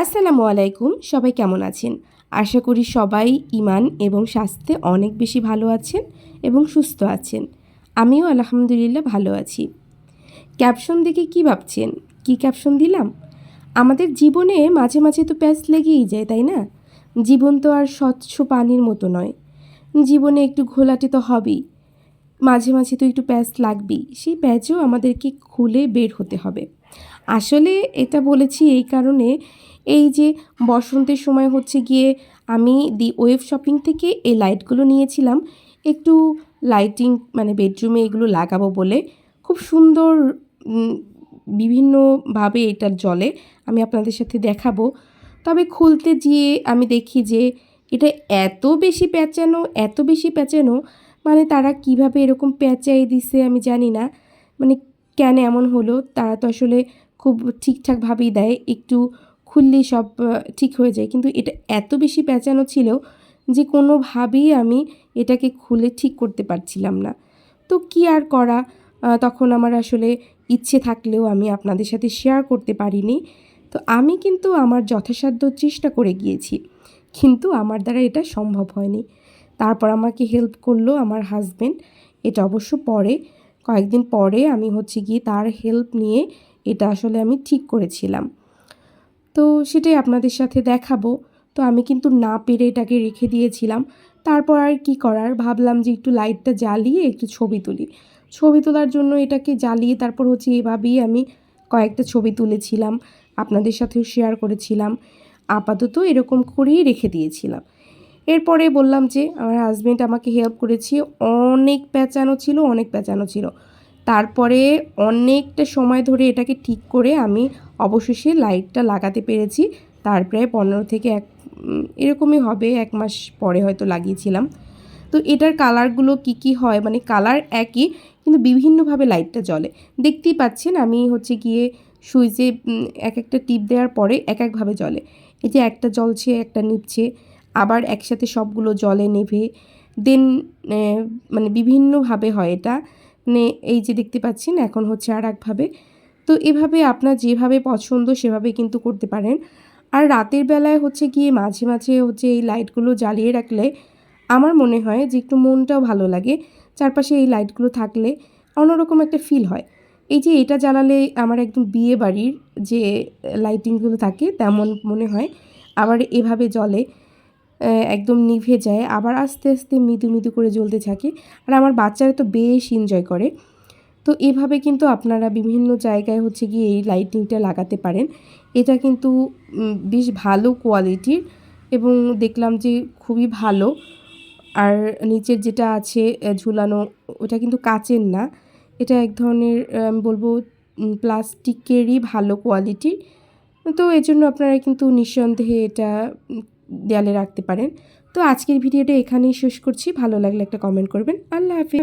আসসালামু আলাইকুম, সবাই কেমন আছেন? আশা করি সবাই ইমান এবং স্বাস্থ্যে অনেক বেশি ভালো আছেন এবং সুস্থ আছেন। আমিও আলহামদুলিল্লাহ ভালো আছি। ক্যাপশন দেখে কি ভাবছেন? কি ক্যাপশন দিলাম? আমাদের জীবনে মাঝে মাঝে তো প্যাচ লেগেই যায়, তাই না? জীবন তো আর স্বচ্ছ পানির মতো নয়। জীবনে একটু ঘোলাটে তো হবেই। মাঝে মাঝে তো একটু প্যাচ লাগবেই। সেই প্যাচও আমাদেরকে খুলে বের হতে হবে। আসলে এটা বলেছি এই কারণে এই যে বসন্তের সময় হচ্ছে গিয়ে আমি দি ওয়েভ শপিং থেকে এই লাইটগুলো নিয়েছিলাম। একটু লাইটিং মানে বেডরুমে এগুলো লাগাবো বলে। খুব সুন্দর বিভিন্নভাবে এটা জলে আমি আপনাদের সাথে দেখাবো। তবে খুলতে গিয়ে আমি দেখি যে এটা এত বেশি প্যাঁচানো, এত বেশি প্যাঁচানো মানে তারা কীভাবে এরকম প্যাঁচাই দিছে আমি জানি না। মানে কেন এমন হলো? তারা তো আসলে খুব ঠিকঠাকভাবেই দেয়। একটু খুললেই সব ঠিক হয়ে যায়। কিন্তু এটা এত বেশি প্যাঁচানো ছিল যে কোনোভাবেই আমি এটাকে খুলে ঠিক করতে পারছিলাম না। তো কি আর করা? তখন আমার আসলে ইচ্ছে থাকলেও আমি আপনাদের সাথে শেয়ার করতে পারিনি। তো আমি কিন্তু আমার যথাসাধ্য চেষ্টা করে গিয়েছি, কিন্তু আমার দ্বারা এটা সম্ভব হয়নি। তারপর আমাকে হেল্প করল আমার হাজবেন্ড এটা অবশ্য পরে, কয়েকদিন পরে আমি হচ্ছে গিয়ে তার হেল্প নিয়ে এটা আসলে আমি ঠিক করেছিলাম। তো সেটাই আপনাদের সাথে দেখাবো। তো আমি কিন্তু না পেরে এটাকে রেখে দিয়েছিলাম। তারপর আর কি করার? ভাবলাম যে একটু লাইটটা জ্বালিয়ে একটু ছবি তুলি। ছবি তোলার জন্য এটাকে জ্বালিয়ে তারপর হচ্ছে এভাবেই আমি কয়েকটা ছবি তুলেছিলাম। আপনাদের সাথেও শেয়ার করেছিলাম। আপাতত এরকম করেই রেখে দিয়েছিলাম। এরপরে বললাম যে, আমার হাজব্যান্ড আমাকে হেল্প করেছে। অনেক প্যাঁচানো ছিল, অনেক প্যাঁচানো ছিল। তারপরে অনেকটা সময় ধরে এটাকে ঠিক করে আমি অবশেষে লাইটটা লাগাতে পেরেছি। তার প্রায় পনেরো থেকে এক এরকমই হবে, এক মাস পরে হয়তো লাগিয়েছিলাম। তো এটার কালারগুলো কি কি হয়? মানে কালার একই, কিন্তু বিভিন্নভাবে লাইটটা জ্বলে। দেখতেই পাচ্ছেন আমি হচ্ছে গিয়ে সুইচে এক একটা টিপ দেওয়ার পরে এক একভাবে জ্বলে। এই যে একটা জ্বলছে, একটা নিভছে আবার একসাথে সবগুলো জলে নেভে। দেন মানে বিভিন্নভাবে হয় এটা। মানে এই যে দেখতে পাচ্ছেন এখন হচ্ছে আর একভাবে। তো এভাবে আপনার যেভাবে পছন্দ সেভাবে কিন্তু করতে পারেন। আর রাতের বেলায় হচ্ছে গিয়ে মাঝে মাঝে হচ্ছে এই লাইটগুলো জ্বালিয়ে রাখলে আমার মনে হয় যে একটু মনটাও ভালো লাগে। চারপাশে এই লাইটগুলো থাকলে অন্যরকম একটা ফিল হয়। এই যে এটা জ্বালালে আমার একদম বিয়ে বাড়ির যে লাইটিংগুলো থাকে তেমন মনে হয়। আবার এভাবে আহ, একদম নিভে যায়। আবার আস্তে আস্তে মৃদু মৃদু করে জ্বলতে থাকে। আর আমার বাচ্চারা তো বেশ এনজয় করে। তো এভাবে কিন্তু আপনারা বিভিন্ন জায়গায় হচ্ছে গিয়ে এই লাইটিংটা লাগাতে পারেন। এটা কিন্তু বেশ ভালো কোয়ালিটির এবং দেখলাম যে খুবই ভালো। আর নিচের যেটা আছে ঝুলানো, ওটা কিন্তু কাচের না। এটা এক ধরনের আমি বলব প্লাস্টিকেরই ভালো কোয়ালিটির তো এই জন্য আপনারা কিন্তু নিঃসন্দেহে এটা দেয়ালে রাখতে পারেন। তো আজকের ভিডিওটা এখানেই শেষ করছি। ভালো লাগলে একটা কমেন্ট করবেন। আল্লাহ হাফিজ।